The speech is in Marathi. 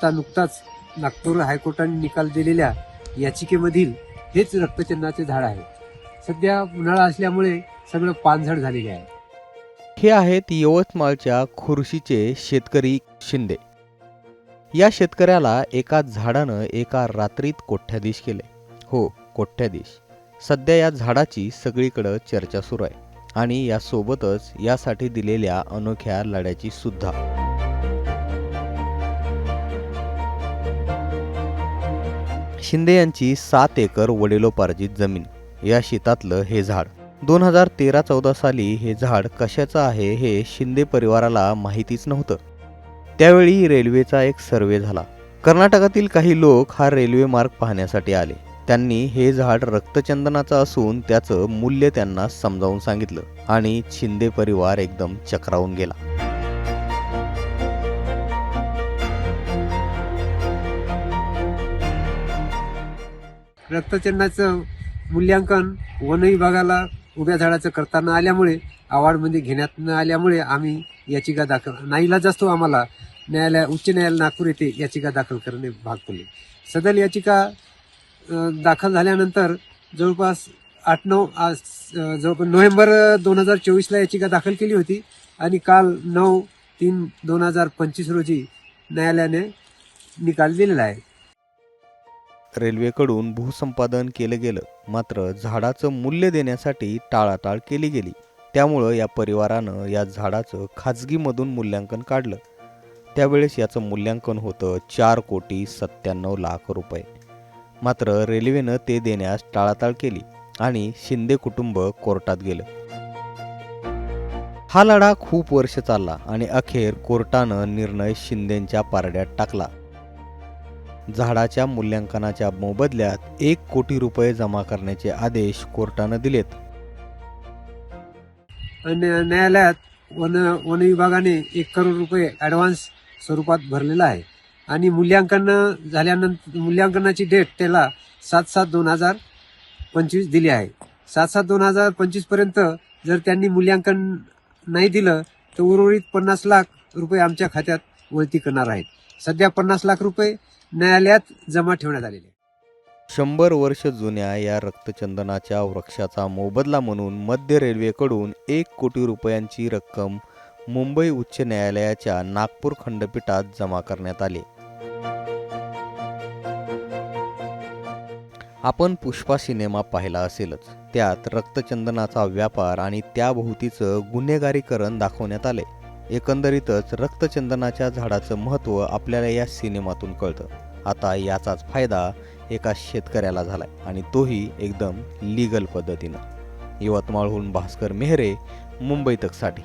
आत्ता नुकताच नागपूर हायकोर्टाने निकाल दिलेल्या याचिकेमधील हेच रक्तचंदाचे झाड आहे. सध्या उन्हाळा असल्यामुळे सगळं पानझड झालेले आहे. हे आहेत यवतमाळच्या खुर्शीचे शेतकरी शिंदे. या शेतकऱ्याला एका झाडानं एका रात्रीत कोठ्याधीश केले. हो कोठ्याधीश. सध्या या झाडाची सगळीकडं चर्चा सुरू आहे आणि यासोबतच यासाठी दिलेल्या अनोख्या लढ्याची सुद्धा. शिंदे यांची सात एकर वडिलोपार्जित जमीन या शेतातलं हे झाड. दोन हजार तेरा चौदा साली हे झाड कशाचं आहे हे शिंदे परिवाराला माहितीच नव्हतं. त्यावेळी रेल्वेचा एक सर्वे झाला. कर्नाटकातील काही लोक हा रेल्वे मार्ग पाहण्यासाठी आले. त्यांनी हे झाड रक्तचंदनाचं असून त्याचं मूल्य त्यांना समजावून सांगितलं आणि शिंदे परिवार एकदम चक्रावून गेला. रक्तचंदनाचं मूल्यांकन वन विभागाला उभ्या झाडाचं करताना आल्यामुळे अवॉर्डमध्ये घेण्यात न आल्यामुळे आम्ही याचिका दाखल नाहीला जास्त आम्हाला न्यायालय उच्च न्यायालय नागपूर येथे याचिका दाखल करणे भाग पडले. सदर याचिका दाखल झाल्यानंतर जवळपास आठ नऊ आज जवळपास नोव्हेंबर दोन हजार चोवीसला याचिका दाखल केली होती आणि काल नऊ तीन दोन हजार पंचवीस रोजी न्यायालयाने निकाल दिलेला आहे. रेल्वेकडून भूसंपादन केलं गेलं. मात्र झाडाचं मूल्य देण्यासाठी टाळाटाळ केली गेली. त्यामुळं या परिवारानं या झाडाचं खाजगीमधून मूल्यांकन काढलं. त्यावेळेस याचं मूल्यांकन होतं चार कोटी सत्त्याण्णव लाख रुपये. मात्र रेल्वेनं ते देण्यास टाळाटाळ केली आणि शिंदे कुटुंब कोर्टात गेलं. हा लढा खूप वर्ष चालला आणि अखेर कोर्टानं निर्णय शिंदेंच्या पारड्यात टाकला. झाडाच्या मूल्यांकनाच्या मोबदल्यात एक कोटी रुपये जमा करण्याचे आदेश कोर्टानं दिलेत. न्यायालयात वन वन विभागाने एक करोड रुपये ॲडव्हान्स स्वरूपात भरलेला आहे. आणि मूल्यांकन झाल्यानंतर मूल्यांकनाची डेट त्याला सात सात दोन हजार पंचवीस दिली आहे. सात सात दोन हजार पंचवीसपर्यंत जर त्यांनी मूल्यांकन नाही दिलं तर उर्वरित पन्नास लाख रुपये आमच्या खात्यात वळती करणार आहेत. सध्या पन्नास लाख रुपये न्यायालयात जमा ठेवण्यात आलेले शंभर वर्ष जुन्या या रक्तचंदनाच्या वृक्षाचा मोबदला म्हणून मध्य रेल्वेकडून एक कोटी रुपयांची रक्कम मुंबई उच्च न्यायालयाच्या नागपूर खंडपीठात जमा करण्यात आली. आपण पुष्पा सिनेमा पाहिला असेलच. त्यात रक्तचंदनाचा व्यापार आणि त्याभोवतीचं गुन्हेगारीकरण दाखवण्यात आले. एकंदरीतच रक्तचंदनाच्या झाडाचं महत्त्व आपल्याला या सिनेमातून कळतं. आता याचाच फायदा एका शेतकऱ्याला झालाय आणि तोही एकदम लीगल पद्धतीनं. यवतमाळहून भास्कर मेहरे मुंबई तकसाठी